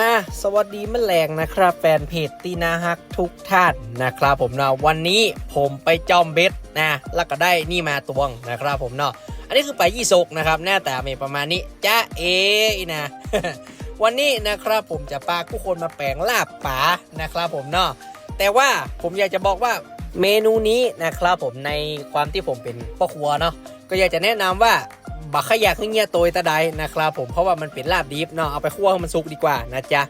อะสวัสดีแมลงนะครับแฟนเพจตีนาฮักทุกท่านนะครับผมเนาะวันนี้ผมไปจอมเบ็ดนะแล้วก็ได้นี่มาตวงนะครับผมเนาะอันนี้คือไปยี่สกนะครับหน้าตามีประมาณนี้จ้าเอนะวันนี้นะครับผมจะพาทุกคนมาแปลงลาบป๋านะครับผมเนาะแต่ว่าผมอยากจะบอกว่าเมนูนี้นะครับผมในความที่ผมเป็นพ่อครัวเนาะก็อยากจะแนะนำว่า บักขยะขึ้นเงี้ยโตยตะไดนะครับผมเพราะว่ามันเป็นลาบดิบเนาะเอาไปคั่วให้มันสุกดีกว่านะจ๊ะ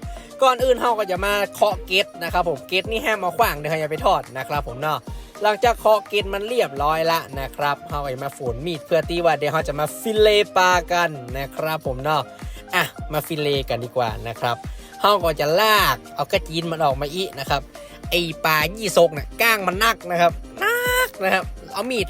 ก่อนอื่นเราก็จะมาเคาะเกล็ดนะครับผมเกล็ดนี่ห้ามมาขว้างเดี๋ยวเราอย่าไปทอดนะครับผมเนาะหลังจากเคาะเกล็ดมันเรียบร้อยละนะครับเราก็จะมาฝนมีดเพื่อตีว่าเดี๋ยวเราจะมาฟิลเลปลากันนะครับผมเนาะอะมาฟิลเลกันดีกว่านะครับเราก็จะลากเอากระจีนมันออกมาอีนะครับไอปลายี่สกเนี่ยก้างมันนักนะครับนักนะครับเอามีด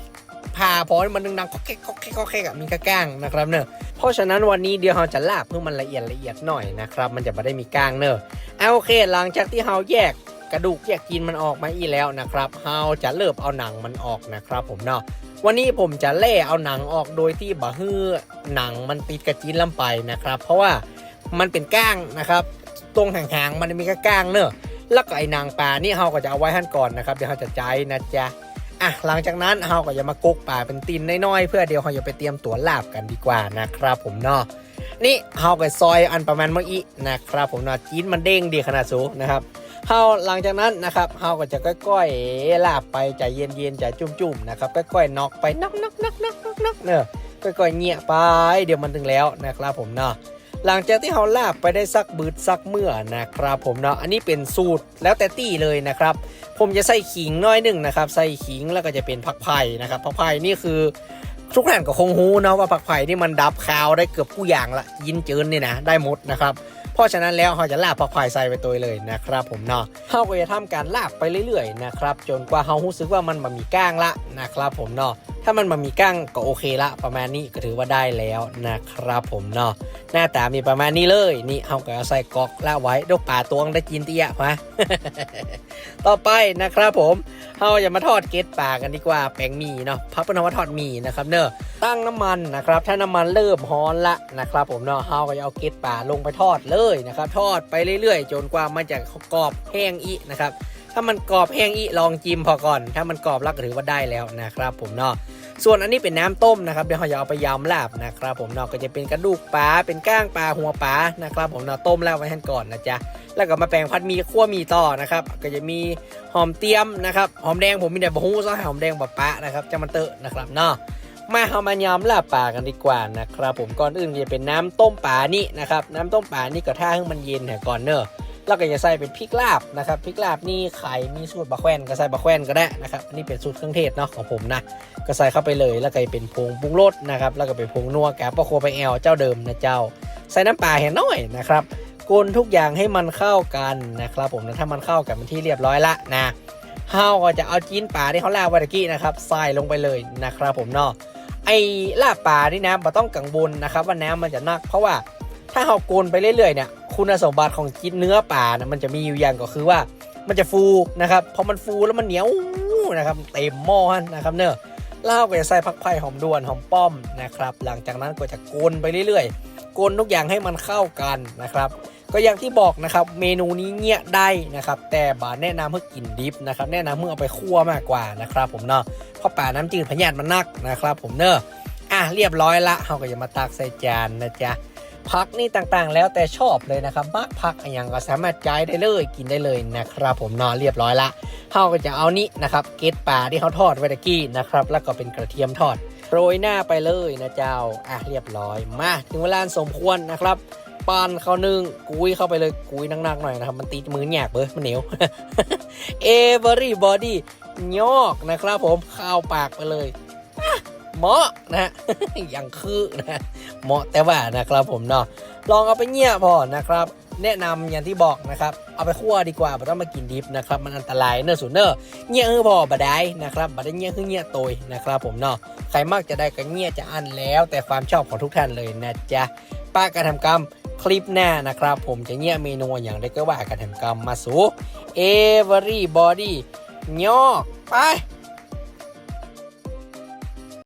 ผ่าพอให้มันดังๆก็แค่ก็แค่ก็แค่กับมีกระก้างนะครับเนอะเพราะฉะนั้นวันนี้เดี๋ยวเราจะลาบเพื่อมันละเอียดละเอียดหน่อยนะครับ มันจะไม่ได้มีก้างเนอะเอาโอเคหลังจากที่เราแยกกระดูกแยกกินมันออกมาอีแล้วนะครับเราจะเลิบเอาหนังมันออกนะครับผมเนาะวันนี้ผมจะเล่เอาหนังออกโดยที่บะฮื้อหนังมันติดกระจินลำไปนะครับ เพราะว่ามันเป็นก้างนะครับ ตรงห่างๆมันมีกระก้างเนอะแล้วก็ไอ้นางปลานี่เราก็จะเอาไว้หั่นก่อนนะครับเดี๋ยวเราจะใจนะจ๊ะ อะหลังจากนั้นเราก็จะมากุกป่าเป็นตีนน้อยๆ เพื่อเดี๋ยวเราจะไปเตรียมตัวลาบกันดีกว่านะครับผมเนาะนี่เราก็ซอยอันประมาณเมื่อกี้นะครับผมเนาะจีนมันเด้งดีขนาดสูงนะครับเราหลังจากนั้นนะครับเราก็จะค่อยๆลาบไปใจเย็นๆใจจุ่มๆนะครับค่อยๆนอกไปนอกนอกนอกนอกนอกเนอะค่อยๆเงี่ยไป เดี๋ยวมันถึงแล้วนะครับผมเนาะ หลังจากที่เราลาบไปได้สักบืดสักเมื่อนะครับ ผมเนาะอันนี้เป็นสูตรแล้วแต่ตี้เลยนะครับ ผมจะใส่ขิงน้อยหนึ่งนะครับ ใส่ขิงแล้วก็จะเป็นผักไผ่นะครับผักไผ่นี่คือทุกท่านก็คงรู้นะว่าผักไผ่นี่มันดับคาวได้เกือบผู้อย่างละยินเจินนี่นะได้หมดนะครับเพราะฉะนั้นแล้วเราจะลาบผักไผ่ใส่ไปตัวเลยนะครับผมเนาะเราก็จะทำการลาบไปเรื่อยๆนะครับจนกว่าเรารู้สึกว่ามันมีก้างละนะครับผมเนาะ ถ้ามันมามีก้างก็โอเคละประมาณนี้ก็ถือว่าได้แล้วนะครับผมเนาะหน้าตามีประมาณนี้เลยนี่เราก็เอาใส่กอกละไว้ดกป่าตวงได้กินเตี้ยมาต่อไปนะครับผมเราจะมาทอดเกล็ดปลากันดีกว่าแป้งหมี่เนาะพับเป็นว่าทอดหมี่นะครับเนอะตั้งน้ำมันนะครับ ถ้าน้ำมันเริ่มฮ้อนละนะครับ ผมเนาะเราก็จะเอาเกล็ดปลาลงไปทอดเลยนะครับ ทอดไปเรื่อยๆ จนกว่ามันจะกรอบแห้งอีนะครับ ถ้ามันกรอบแห้งอีลองจิ้มพอก่อน ถ้ามันกรอบแล้วก็ถือว่าได้แล้วนะครับผมเนาะส่วนอันนี้เป็นน้ำต้มนะครับเดี๋ยวเราจะเอาไปยำลาบนะครับผมเนาะก็จะเป็นกระดูกปลาเป็นก้างปลาหัวปลานะครับผมเนาะต้มแล้วไว้ให้ก่อนนะจ๊ะแล้วก็มาแปลงพัดมีขั้วมีต่อนะครับก็จะมีหอมเตียมนะครับหอมแดงผมมีแต่บะฮู้ซะหอมแดงบะปะนะครับจะมาเตอะนะครับเนาะมาเอามายำลาบปลากันดีกว่านะครับผมก่อนอื่นจะเป็นน้ำต้มปลานี่นะครับน้ำต้มปลานี่ก็ท่าให้มันเย็นแหก่อนเนอะ แล้วก็จะใส่เป็นพริกลาบนะครับพริกลาบนี่ไข่มีสูตรบะแควนก็ใส่บะแควนก็ได้นะครับอันนี้เป็นสูตรเครื่องเทศเนาะของผมนะก็ใส่เข้าไปเลยแล้วก็เป็นผงปรุงรสนะครับแล้วก็เป็นผงนัวแกปะโคไปแอลเจ้าเดิมนะเจ้า ใส่น้ำปลาเห็นน้อยนะครับกนทุกอย่างให้มันเข้ากันนะครับผมนะถ้ามันเข้ากันเป็นที่เรียบร้อยละนะเฮาก็จะเอาจีนปลาที่เขาลาบไว้ตะกี้นะครับใส่ลงไปเลยนะครับผมเนาะไอ้ลาบปลานี่นะเราต้องกังวลนะครับว่าน้ำมันจะนักเพราะว่า ถ้าเฮาโกนไปเรื่อยๆเนี่ยคุณสมบัติของจีนเนื้อปลานะมันจะมีอยู่อย่างก็คือว่ามันจะฟูนะครับพอมันฟูแล้วมันเหนียวนะครับเต็มหม้อนะครับเนอะแล้วเราก็จะใส่ผักไผ่หอมด่วนหอมป้อมนะครับหลังจากนั้นก็จะโกนไปเรื่อยๆโกนทุกอย่างให้มันเข้ากันนะครับ ก็อย่างที่บอกนะครับเมนูนี้เงี้ยได้นะครับ แต่บาแนะนำเพื่อกินดิฟนะครับ แนะนำเมื่อเอาไปคั่วมากกว่านะครับ ผมเนาะเพราะป่าน้ำจืดพะยาดมันนักนะครับ ผมเนอะอะเรียบร้อยละเราก็จะมาตักใส่จานนะจ๊ะ พักนี่ต่างๆ แล้วแต่ชอบเลยนะครับมักพักอย่างก็สามารถจ่ายได้เลยกินได้เลยนะครับ ผมนาะเรียบร้อยละเราก็จะเอานี้นะครับเกล็ดปลาที่เขาทอดไว้ตะกี้นะครับ แล้วก็เป็นกระเทียมทอดโรยหน้าไปเลยนะเจ้าอะเรียบร้อยมาถึงเวลาสมควรนะครับปานเข้านึ่งกุยเข้าไปเลยกุยนักๆหน่อยนะครับ มันติดมือแหยกเบ้ยมันเหนียวเอเวอรี่บอดี้ยอกนะครับผมเข้าปากไปเลย เหมาะนะฮะอย่างคือนะเหมาะแต่ว่านะครับผมเนาะลองเอาไปเงี่ยพอนะครับ แนะนำอย่างที่บอกนะครับเอาไปคั่วดีกว่าไม่ต้องมากินดิบนะครับมันอันตรายเนอะสูเนอะเงี่ยคือพอบดายนะครับบดได้เงี่ยคือเงี่ยโตยนะครับผมเนาะใครมากจะได้ก็เงี่ยจะอันแล้ว แต่ความชอบของทุกท่านเลยนะจ๊ะป้าการทำกรรมคลิปหน้านะครับ ผมจะเงี่ยเมนูอย่างได้ก็ว่ากันทำกรรมมาสู่ everybody ยอไป